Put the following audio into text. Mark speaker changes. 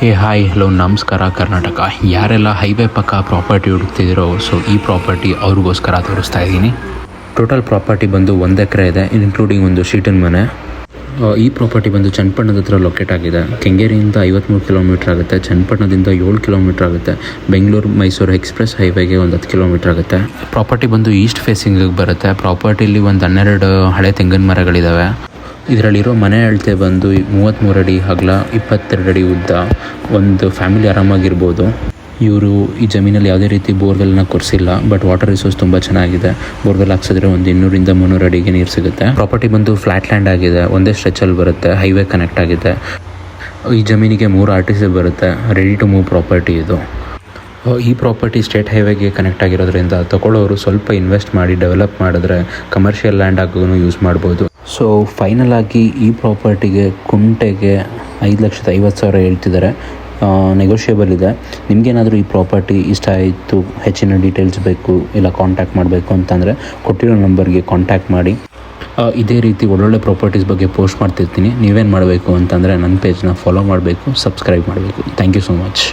Speaker 1: ಹೇ hi, hello, ನಮಸ್ಕಾರ, ಕರ್ನಾಟಕ. ಯಾರೆಲ್ಲ highway ಪಕ್ಕ ಪ್ರಾಪರ್ಟಿ ಹುಡುಕ್ತಿದ್ದೀರೋ ಸೊ ಈ ಪ್ರಾಪರ್ಟಿ ಅವ್ರಿಗೋಸ್ಕರ ತೋರಿಸ್ತಾ ಇದ್ದೀನಿ. ಟೋಟಲ್ ಪ್ರಾಪರ್ಟಿ ಬಂದು ಒಂದು ಎಕರೆ ಇದೆ, ಇನ್ಕ್ಲೂಡಿಂಗ್ ಒಂದು ಶೀಟಿನ ಮನೆ. ಈ ಪ್ರಾಪರ್ಟಿ ಬಂದು ಚನ್ನಪಟ್ಟಣದ ಹತ್ರ ಲೊಕೇಟ್ ಆಗಿದೆ. ಕೆಂಗೇರಿಯಿಂದ ಐವತ್ತ್ಮೂರು ಕಿಲೋಮೀಟ್ರ್ ಆಗುತ್ತೆ, ಚನ್ನಪಟ್ಟಣದಿಂದ ಏಳು ಕಿಲೋಮೀಟ್ರ್ ಆಗುತ್ತೆ. ಬೆಂಗಳೂರು ಮೈಸೂರು ಎಕ್ಸ್ಪ್ರೆಸ್ ಹೈವೇಗೆ ಒಂದು ಹತ್ತು ಕಿಲೋಮೀಟ್ರ್ ಆಗುತ್ತೆ. ಪ್ರಾಪರ್ಟಿ ಬಂದು ಈಸ್ಟ್ ಫೇಸಿಂಗಿಗೆ ಬರುತ್ತೆ. ಪ್ರಾಪರ್ಟಿಲಿ ಒಂದು ಹನ್ನೆರಡು ಹಳೆ ತೆಂಗಿನ ಮರಗಳಿದ್ದಾವೆ ಇದರಲ್ಲಿರೋ ಮನೆ ಅಳತೆ ಬಂದು ಮೂವತ್ತ್ಮೂರು ಅಡಿ ಅಗಲ, ಇಪ್ಪತ್ತೆರಡು ಅಡಿ ಉದ್ದ ಒಂದು ಫ್ಯಾಮಿಲಿ ಆರಾಮಾಗಿರ್ಬೋದು. ಇವರು ಈ ಜಮೀನಲ್ಲಿ ಯಾವುದೇ ರೀತಿ ಬೋರ್ವೆಲ್ನ ಕೊರೆಸಿಲ್ಲ, ಬಟ್ ವಾಟರ್ ರಿಸೋರ್ಸ್ ತುಂಬ ಚೆನ್ನಾಗಿದೆ. ಬೋರ್ವೆಲ್ ಹಾಕ್ಸಿದ್ರೆ ಒಂದು ಇನ್ನೂರಿಂದ ಮುನ್ನೂರು ಅಡಿಗೆ ನೀರು ಸಿಗುತ್ತೆ. ಪ್ರಾಪರ್ಟಿ ಬಂದು ಫ್ಲಾಟ್ ಲ್ಯಾಂಡ್ ಆಗಿದೆ, ಒಂದೇ ಸ್ಟ್ರೆಚಲ್ಲಿ ಬರುತ್ತೆ, ಹೈವೇ ಕನೆಕ್ಟ್ ಆಗಿದೆ. ಈ ಜಮೀನಿಗೆ ಮೂರು ಆರ್ ಬರುತ್ತೆ ರೆಡಿ ಟು ಮೂವ್ ಪ್ರಾಪರ್ಟಿ ಇದು. ಈ ಪ್ರಾಪರ್ಟಿ ಸ್ಟೇಟ್ ಹೈವೇಗೆ ಕನೆಕ್ಟ್ ಆಗಿರೋದ್ರಿಂದ ತಗೊಳ್ಳೋರು ಸ್ವಲ್ಪ ಇನ್ವೆಸ್ಟ್ ಮಾಡಿ, ಡೆವಲಪ್ ಮಾಡಿದ್ರೆ ಕಮರ್ಷಿಯಲ್ ಲ್ಯಾಂಡ್ ಆಗೂ ಯೂಸ್ ಮಾಡ್ಬೋದು. ಸೊ ಫೈನಲ್ ಆಗಿ ಈ ಪ್ರಾಪರ್ಟಿಗೆ ಕುಂಟೆಗೆ ಐದು ಲಕ್ಷದ ಐವತ್ತು ಸಾವಿರ ಹೇಳ್ತಿದ್ದಾರೆ. ನೆಗೋಷಿಯೇಬಲ್ ಇದೆ. ನಿಮಗೇನಾದರೂ ಈ ಪ್ರಾಪರ್ಟಿ ಇಷ್ಟ ಆಯಿತು, ಹೆಚ್ಚಿನ ಡೀಟೇಲ್ಸ್ ಬೇಕು, ಇಲ್ಲ ಕಾಂಟ್ಯಾಕ್ಟ್ ಮಾಡಬೇಕು ಅಂತಂದರೆ ಕೊಟ್ಟಿರೋ ನಂಬರ್ಗೆ ಕಾಂಟ್ಯಾಕ್ಟ್ ಮಾಡಿ. ಇದೇ ರೀತಿ ಒಳ್ಳೊಳ್ಳೆ ಪ್ರಾಪರ್ಟೀಸ್ ಬಗ್ಗೆ ಪೋಸ್ಟ್ ಮಾಡ್ತಿರ್ತೀನಿ. ನೀವೇನು ಮಾಡಬೇಕು ಅಂತಂದರೆ ನನ್ನ ಪೇಜ್ನ ಫಾಲೋ ಮಾಡಬೇಕು ಸಬ್ಸ್ಕ್ರೈಬ್ ಮಾಡಬೇಕು. Thank you so much